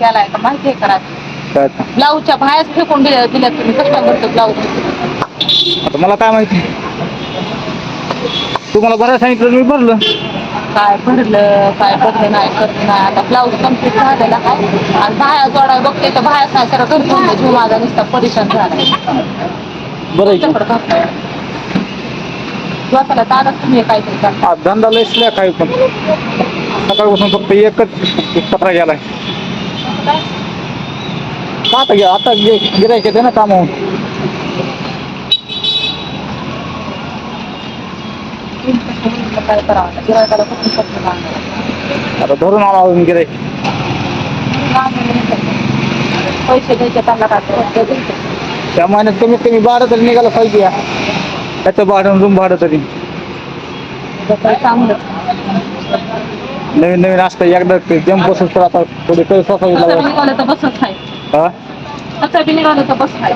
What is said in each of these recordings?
केलाय का माहितीये करा काय? आता ब्लाऊजच्या बाहेर फेकून दिल्या दिल्या तुम्ही. ब्लाऊज? आता मला काय माहिती? तुम्हाला भरायला सांगितलं मी भरलं. काय भरलं काय भरलं नाही करलं नाही. आता ब्लाऊज कंप्लीट झालेला आहे. आणि बाहेर जोडाय बघते तर बाहेर नाही जीव माझा नुसता परेशान झाला बरं आहे. की? तुमच्याकडे बघताय. स्वतःला तारच तुम्ही काहीतरी करा आज धंदा लय स्लॅक काय पण. सकाळपासून फक्त एकच पत्रा गेलाय. आता घे आता गिरायक येते ना कामावून आता धरून आला अजून गिरायक पैसे द्यायचे त्यांना काय त्या महिन्यात कमीत कमी भाडं तरी निघालं पाहिजे या. त्याचं भाडं रूम भाडं तरी. चांगलं नवीन नवीन असतं एकदा ते जम बसून तर आता थोडी काही स्वतः निघालं तर बसच आहे हा? तसं बी निघालं तर बस आहे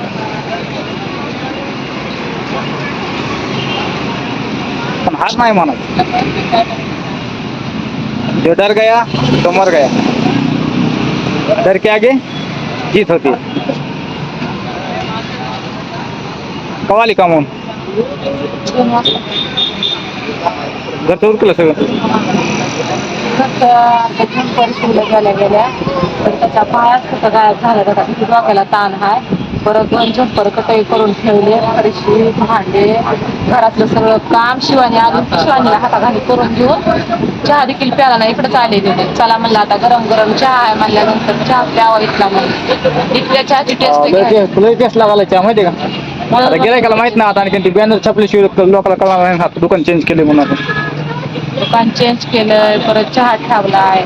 पण हार नाही म्हणत. जो डर गया तो मर गया. डर के आगे जीत होती. कवाली कामून दोन वाजता घरचं उरकलं सगळं त्याच्या शिवल्या गेल्या गेल्या. तर त्याच्या पायात कुठं गायब झालं त्याचा किती डोक्याला ताण आहे परत दोन झंपर कटई करून ठेवले फरशी भांडे घरातलं सगळं काम शिवानी अजून शिवानीला हाताखाली करून घेऊन चहा देखील प्याला नाही इकडेच आले होते चला म्हणलं आता गरम गरम चहा आहे म्हणल्यानंतर चहा प्यावा इथला म्हणून. इथल्या चहाची टेस्ट तुला टेस्ट लागायला चहा माहिती का? आता गिरायकाला माहीत नाही आता आणि ती बॅनर छापल्याशिवाय लोकांना कळणार नाही दुकान चेंज केले म्हणून दुकान चेंज केलंय परत चहा ठेवलाय.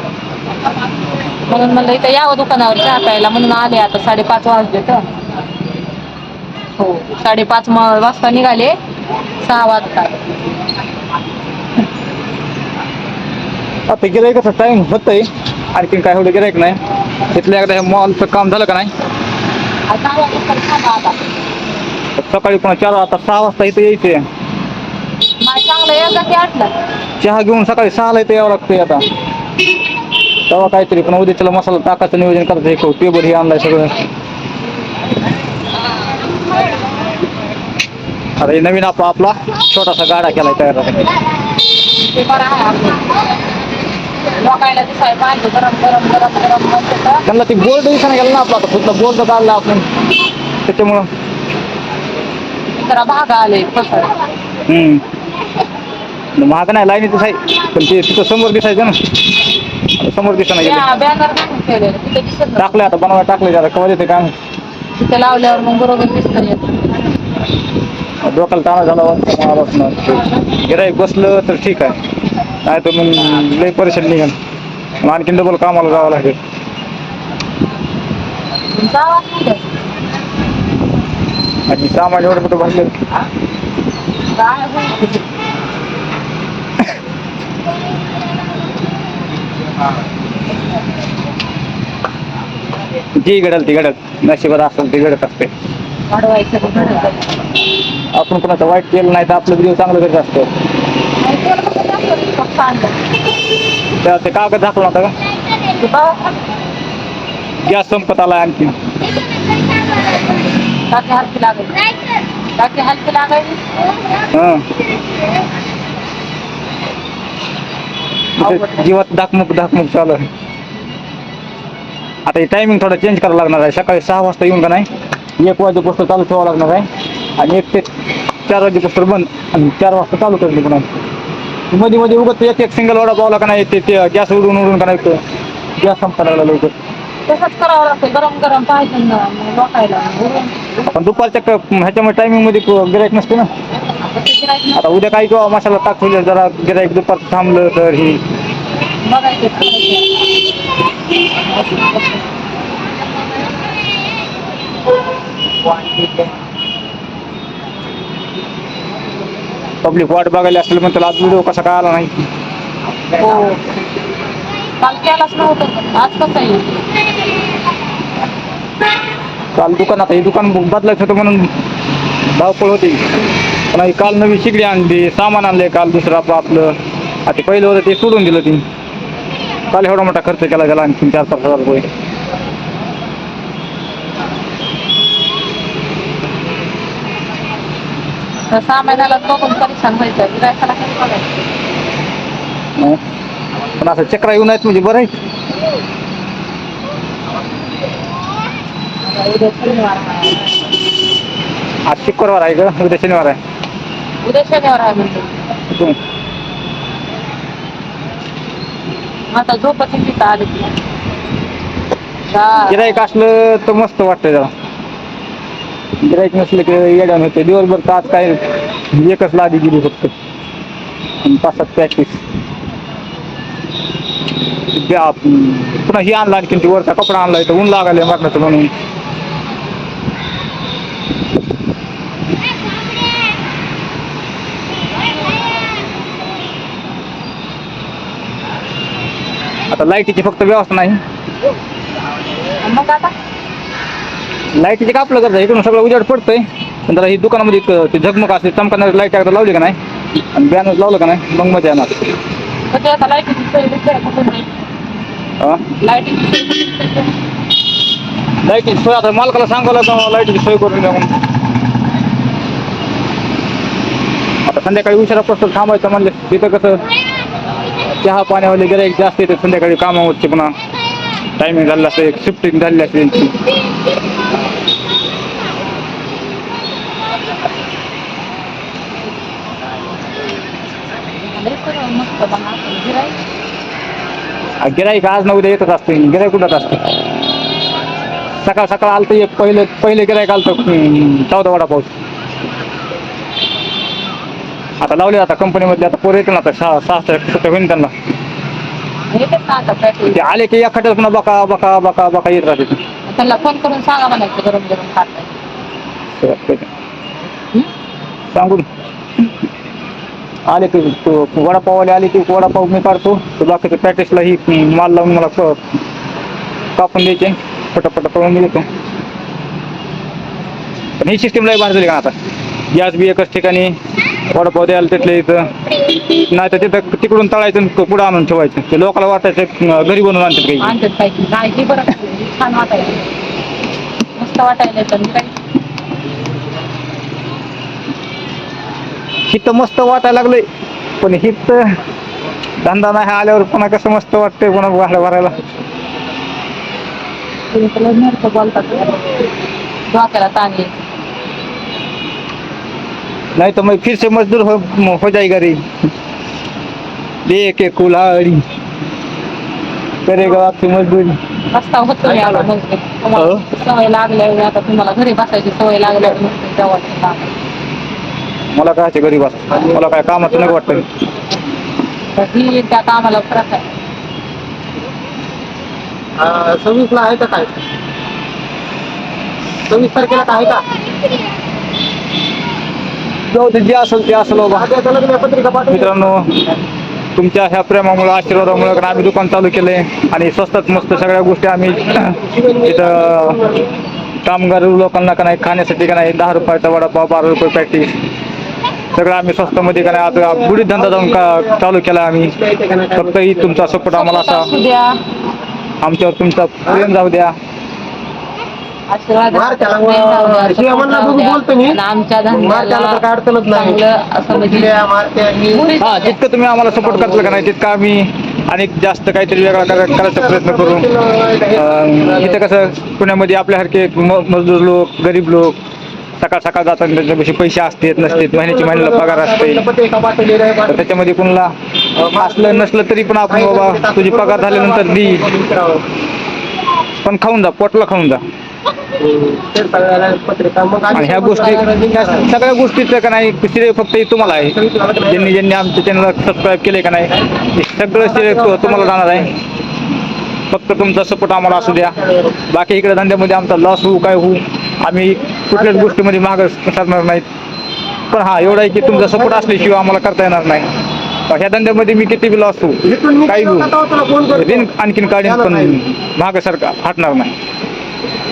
म्हणून म्हणलं इथं यावं दुकानावर चहा प्यायला म्हणून आले आता साडेपाच वाजले तर. हो साडेपाच वाजता निघाले सहा वाजता. आता गिरायकाचं टाइम होतंय. आणखीन काय एवढं गिरायक नाही. तिथलं एकदा मॉलचं काम झालं का नाही? आता वाजता सकाळी पुन्हा चार आता सहा वाजता इथं यायचंय. की आठला चहा घेऊन सकाळी सहाला इथं यावं लागतंय आता. तेव्हा काहीतरी पण उद्याच्याला मसाला टाकायचं नियोजन करायचं हे टेबल हे आणलाय सगळं. आता हे नवीन आपला आपला छोटासा गाडा केलाय तयार आता. ते बरं आहे आपलं. लोकायला दिसाय पाहिजे गरम गरम गरम गरम म्हणते तर त्यांना ती बोर्ड दिसायला गेला ना आपला आता कुठला बोर्ड काढला आपण. त्याच्यामुळं. जरा भाग आले पसर हम्म. महाग नाही लाईनीतच आहे पण ते तिथं समोर दिसायचं ना. आता समोर दिसायला गेलं. त्या बॅनर टाकून ठेवलेलं तिथे दिसत नाही. टाकले आता बनवायला टाकले जरा. कवा येते काय तिथे लावल्यावर मग बरोबर दिसत येत डोक्याला ताणा झाला वाटतं गिराईक बसलं तर ठीक आहे. नाही तर मग लई परेशान निघेल. मग आणखीन डबल कामाला जावं लागेल. नाही आणि सामान एवढं कुठं भरले काय? जी घडल ती घडत नशिबात असेल ती घडत असते. वाढवायचं. आपण कोणाचं वाईट केलं नाही तर आपलं व्हिडिओ चांगलं करत असतं. आणि फक्त आणलं. त्या ते कागद झाकला होता का? ते बाबा गॅस संपत आला आणखी. टाकी हलकी लागेल टाकी हलकी लागायची. हं. इथे जीवात दाकमुक दाकमुक चालू आहे. आता हे टायमिंग थोडा चेंज करावं लागणार आहे. सकाळी सहा वाजता येऊन का नाही? एक वाजेपासून चालू ठेवावं लागणार आहे. आणि एक ते चार वाजेपासून बंद. आणि चार वाजता चालू करते पुन्हा. मध्ये मध्ये उगत एक एक सिंगल वडा पावला का नाही ते गॅस उडून उडून का नाही गॅस संपता लागला लवकर. तसंच करावं लागतं. गरम गरम पाहिजे लोकायला. पण दुपारच्या ह्याच्यामुळे टायमिंगमध्ये गिरायक नसते ना. आता आता उद्या काही किंवा मसाला टाकले जरा गिरायक दुपार थांबलं तर ही. पब्लिक वाट बघायला असेल त्याला आज व्हिडिओ कसा काय आला नाही. काल केलाच नव्हतं आज कसं येईल? काल दुकानात हे दुकान बदलायचं होतं म्हणून धावपळ होती. पण आई काल नवी शिकली आणली सामान आणले काल दुसरं आपलं आपलं. आता पहिलं होतं ते सोडून दिलं ती काल एवढा मोठा खर्च केला गेला आणखी चार सात हजार रुपये. पण असं चक्र येऊ आहेत म्हणजे बरं आहे. आज शुक्रवार आहे का उद्या शनिवार आहे. उद्या शनिवार आहे आता आले की. हा. गिराईक असलं तर मस्त वाटतं जरा. गिराईक नसलं की येड्यान होते दिवसभर तर आज काय एकच लादी गेली फक्त. आणि पाच सात प्रॅक्टिस पुन्हा ही आणला आणखी ती वरचा कपडा आणलाय तर ऊन लागायला मरणाचं म्हणून. आता लाईटीची फक्त व्यवस्था नाही. मग आता? लाईटीचे कापलं करता इकडून सगळं उजाड पडतंय. पण जरा ही दुकानामध्ये ते झगमग असते चमकणारी लाइट एकदा लावली का नाही? आणि बॅनर लावलं का नाही? मग मजा येणार. लाईटीची सोय आता मालकाला सांगावं लागतं लाईटीची सोय करून द्या म्हणून आता संध्याकाळी उशिरा थांबायचं म्हणलं तिथं कसं चहा पाण्यावाले गिराईक जास्त येते संध्याकाळी कामावरचे पुन्हा. टायमिंग झालेला असते शिफ्टिंग झालेली असते त्यांची. गिराईक आज ना उद्या येतच असते गिराईक कुठं असते सकाळ सकाळ आलतं एक पहिले पहिले गिराईक आलतं चौदा वडा पाऊस आता लावले आता कंपनीमध्ये आता पोरं येतील ना आता सहा सहा होईल त्यांना. येतात ना आता पॅकेज ते आले की एखाद्या पुन्हा बका बका बका बका येत राहते. त्यांना फोन करून सांगा म्हणायचं गरम गरम खात सांगून. आले की तो वडापाववाले आले की वडापाव मी काढतो. तर बाकीच्या पॅकेजला ही माल लावून मला क- कापून द्यायचे. पटापट करून मी देतो. पण ही सिस्टीम लई भारी झाली का आता. गॅस बी एकच ठिकाणी. वडापाव द्यायला तिथले इथं. नाही तर तिथं तिकडून तळायचं आणि पुढं आणून ठेवायचं. ते लोकांना वाटायचं घरी बनवून आणतात काही आणतात पाहिजे काय बरं. छान वाटायला. मस्त वाटायला हिथं मस्त वाटायला लागलंय. पण हित धंदा नाही आल्यावर पुन्हा कसं मस्त वाटतंय पुन्हा भाडं भरायला. बोलतात. डोक्याला ताण यायचं नहीं तो मैं फिर से मजदूर हो, हो जाएगा रे देख कुल्हाड़ी. करेगा आपकी मजदूरी. रस्ता होतो मी आता मग तुम्हाला सवय लागल्यावर आता तुम्हाला घरी बसायची सवय लागल्यावर मग मला काय गरीब असं मला काय कामाचं नाही वाटतं. ही त्या कामाला फरक आहे. सव्वीसला आहे का काय? सव्वीस तारखेला काय आहे का? जाऊ दे जे असेल ते असेल बाबा. मित्रांनो तुमच्या ह्या प्रेमामुळे आशीर्वादामुळे आम्ही दुकान चालू केले आणि स्वस्तात मस्त सगळ्या गोष्टी आम्ही इथं कामगार लोकांना का नाही खाण्यासाठी का नाही दहा रुपयाचा वडापाव बारा रुपये पॅटीस सगळं आम्ही स्वस्तामध्ये का नाही आता बुडीत धंदा जाऊन का चालू केला आम्ही. फक्त ही तुमचा सपोर्ट आम्हाला असू. आमच्यावर तुमचा प्रेम जाऊ द्या. आशीर्वाद मार त्याला, प्रेम जाऊ द्या, शिव्या म्हणला support जाऊ बघून द्या. बोलतो मी. आणि आमच्या मार त्याला तर काय अडचणच नाही. चांगलं असं म्हणजे मुठल्या, मारत्या, मी- मुलीच हा. जितकं तुम्ही आम्हाला सपोर्ट करता का नाही तितकं आम्ही आणि जास्त काहीतरी वेगळा करा- करायचा प्रयत्न करू अं, इथं कसं पुण्यामध्ये आपल्यासारखे म- मजदूर लोक गरीब लोक सकाळ सकाळ जातात त्यांच्यापाशी पैसे असतात नसतात महिन्याची महिन्याला पगार असते तर त्याच्यामध्ये कुणाला असलं नसलं तरी पण आपण बाबा तुझी पगार झाल्यानंतर दी पण खाऊन जा पोटला खाऊन जा सगळ्याला पत्रिका. मग आम्ही आणि ह्या गोष्टी ह्या सगळ्या गोष्टीचं का नाही श्रेय फक्त हे तुम्हाला आहे. ज्यांनी ज्यांनी आमच्या चॅनलला सबस्क्राईब केले का नाही हे सगळं श्रेय तु- तुम्हाला जाणार आहे. फक्त तुमचा सपोर्ट आम्हाला असू द्या. बाकी इकडे धंद्यामध्ये आमचा लॉस होऊ काय होऊ आम्ही कुठल्याच गोष्टीमध्ये मागं सरणार नाहीत. पण हा एवढं आहे की तुमचा सपोर्ट असल्याशिवाय आम्हाला करता येणार नाही. ह्या धंद्यामध्ये मी किती बी लॉस इथून होऊ मी काही होऊ. ना तेव्हा तुला फोन करतो. ऋण आणखीन काढीन पण मागं सारखा हटणार नाही.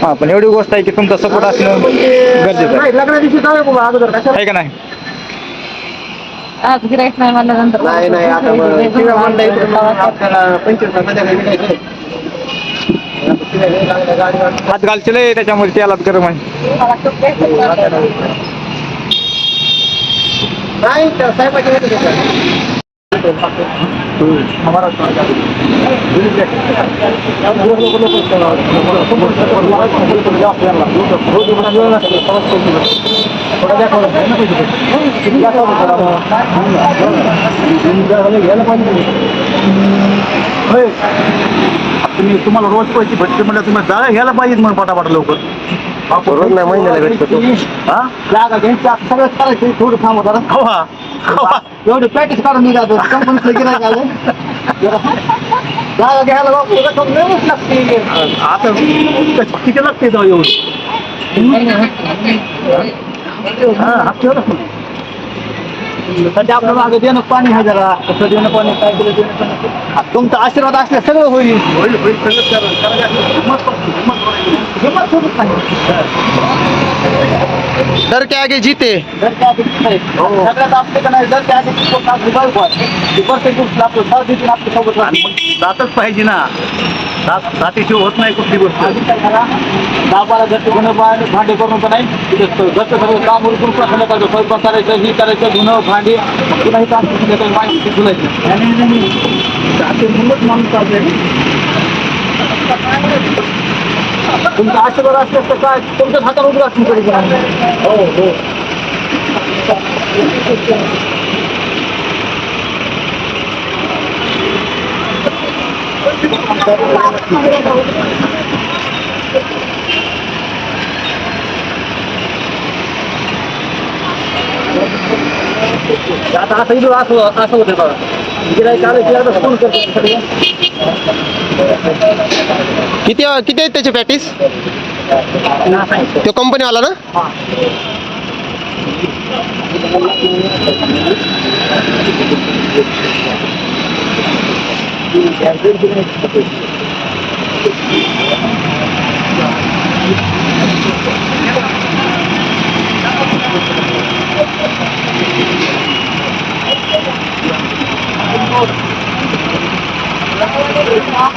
हा पण एवढी गोष्ट आहे की तुमचा सपोर्ट असणं गरजेचं आहे. नाही लग्ना दिवशी जाऊया बाबा अगोदर कशाला? आहे का नाही? आज गिराईक नाही नाही नाही आता मग शिव्या म्हणलं इकडे मग आपल्याला पंचवीस संध्याकाळी निघायचं. आता शिव्या लय लागल्या गाडीवर. हात घालचे लय त्याच्यामध्ये त्याला गरम आहे नाही त्या साहेबाची तुम्ही तुम्हाला रोज पैसे भेटते म्हणलं तुम्ही जागा घ्यायला पाहिजे म्हणून पटापट लवकर. रोज नाही महिन्याला भेटतो. हा? सगळं थोडं कवा एवढे प्रॅक्टिस काढून मी जातो. कंपनीतलं गिरायक आलं जागा घ्यायला रक्कम मिळूच लागते. आता किती लागते तेव्हा एवढी? हा हप्त्यावर सध्या आपल्या मागे देणं पाणी आहे जरा. कसं देणं पाणी काय केलं देणं पाणी. तुमचा आशीर्वाद असल्या सगळं होईल. होईल होईल सगळं हिंमत हिंमत नाही डर के आगे जीते। नाही. सगळ्यात का जातच पाहिजे ना. जात जातीशिवाय होत नाही कुठली गोष्ट. आधी काय करा दाबाला घरचे धुणं भांडे भांडे करून का नाही. घरचं सगळं काम उरकून प्रश्न करायचं स्वयंपाक करायचं ही करायचं धुणं भांडे. मग पुन्हा ही काम माहिती धुलायचं जाते म्हणूनच माणूस चालते तुमचा आशीर्वाद असल्यास तर काय तुमच्याच हातावर उभं असतील तरी पण. हो हो आता असं इथं असं असं होतं बघा गिरायक आलं की एकदा फोन करतो सगळे. किती किती आहेत त्याचे पॅटीस तो कंपनीवाला ना? हा.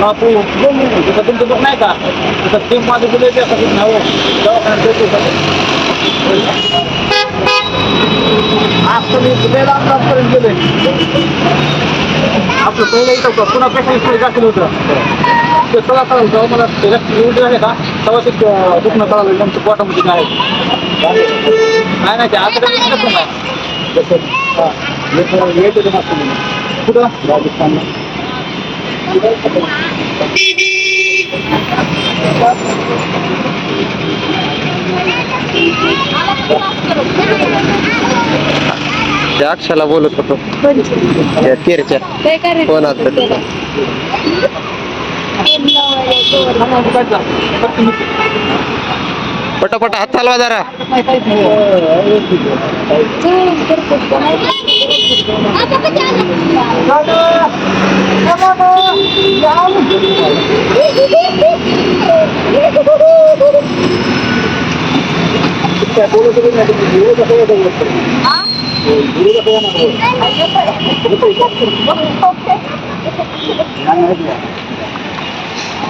बापू तिथं तुमचं नाही का तिथं माझं गेले ते कसं नाव दवाखान्यात देतो आज तुम्ही गेला आमदारपर्यंत गेले आपलं पहिलं इथं पुन्हा पेशंट दाखल होतं ते सगळं चालू जेव्हा मला उलटी झाले का तेव्हा ते दुखणं कळालं तुमचं पोटामध्ये काय नाही नाही ते आता नाही येते येतो मस्त कुठं त्या अक्षाला बोलत होतो. त्या तेरच्या आलता त्याचा. पटापट हात चालवा जरा.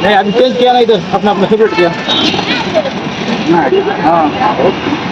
नहीं अभी चेंज किया नहीं तर अपना अपना सेपरेट किया नाही. हां.